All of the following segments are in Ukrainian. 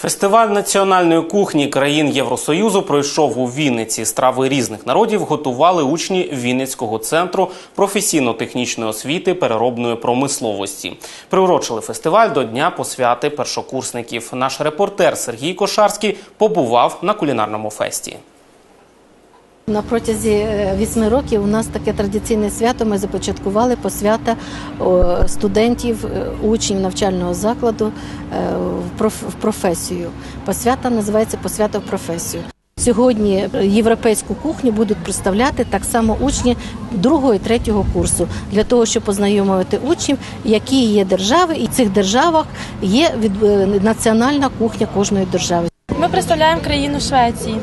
Фестиваль національної кухні країн Євросоюзу пройшов у Вінниці. Страви різних народів готували учні Вінницького центру професійно-технічної освіти переробної промисловості. Приурочили фестиваль до Дня посвяти першокурсників. Наш репортер Сергій Кошарський побував на кулінарному фесті. На протязі е, вісьми років у нас таке традиційне свято. Ми започаткували посвята студентів, е, учнів навчального закладу е, в проф- професію. Посвята називається посвята в професію. Сьогодні європейську кухню будуть представляти так само учні другого і третього курсу для того, щоб познайомити учнів, які є держави, і в цих державах є національна кухня кожної держави. Ми представляємо країну Швеції.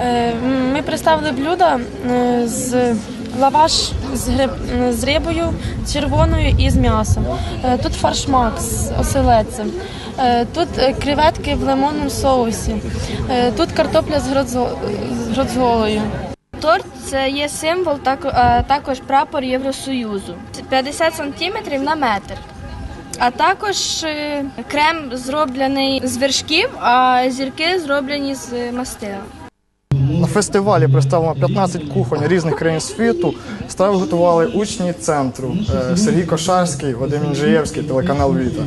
Е, Ми представили блюдо е, з лаваш з, гриб, з рибою червоною і з м'ясом. Е, Тут фаршмак з оселедцем. Тут креветки в лимонному соусі. Тут картопля з гроцголою. Торт це є символ, так, також прапор Євросоюзу. 50 сантиметрів на метр. А також крем зроблений з вершків, а зірки зроблені з мастила. На фестивалі представлено 15 кухонь різних країн світу. Страви готували учні центру е, Сергій Кошарський, Вадим Інжиєвський, телеканал Віта.